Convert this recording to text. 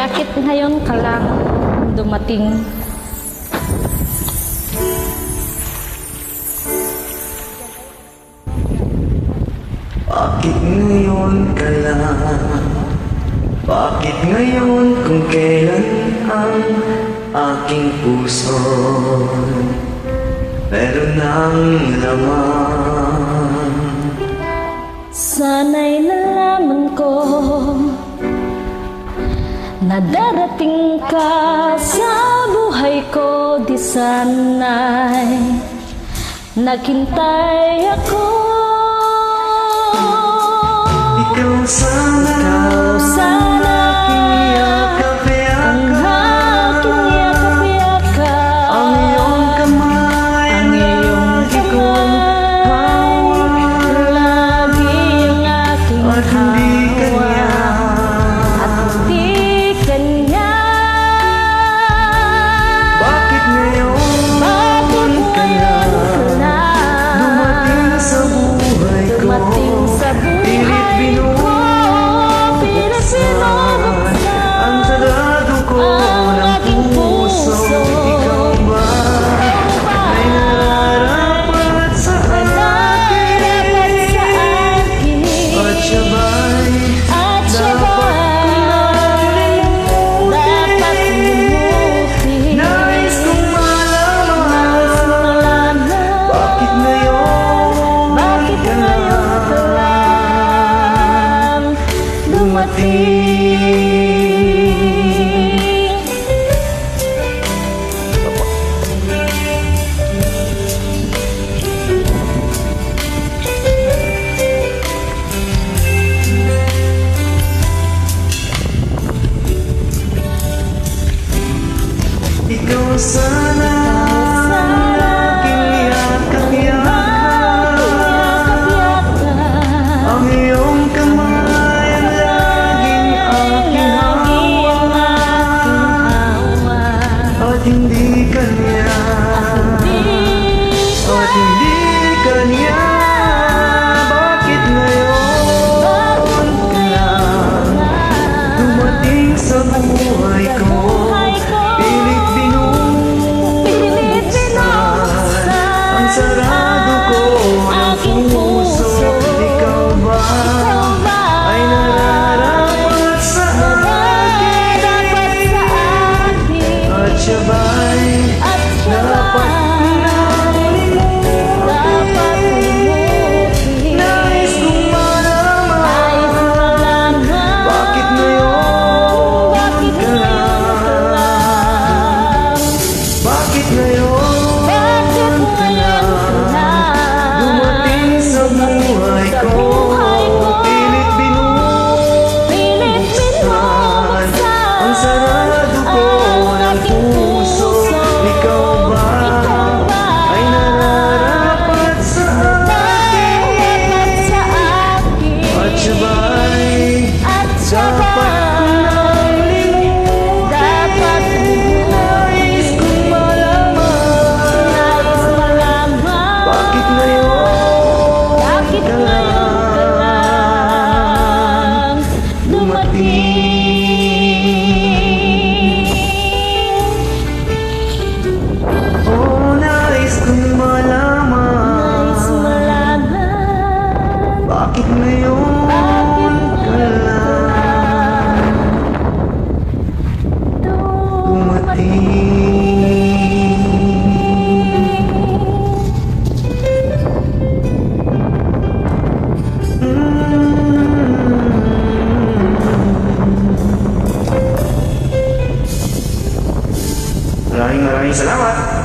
Bakit ngayon ka lang dumating? Bakit ngayon ka lang? Bakit ngayon kung kailan ang aking puso. Meron ng laman. Sana'y nalaman ko Na darating ka sa buhay ko. Di sana'y naghintay ako. Ikaw sa'yo been Ikaw sana será. Maraming salamat!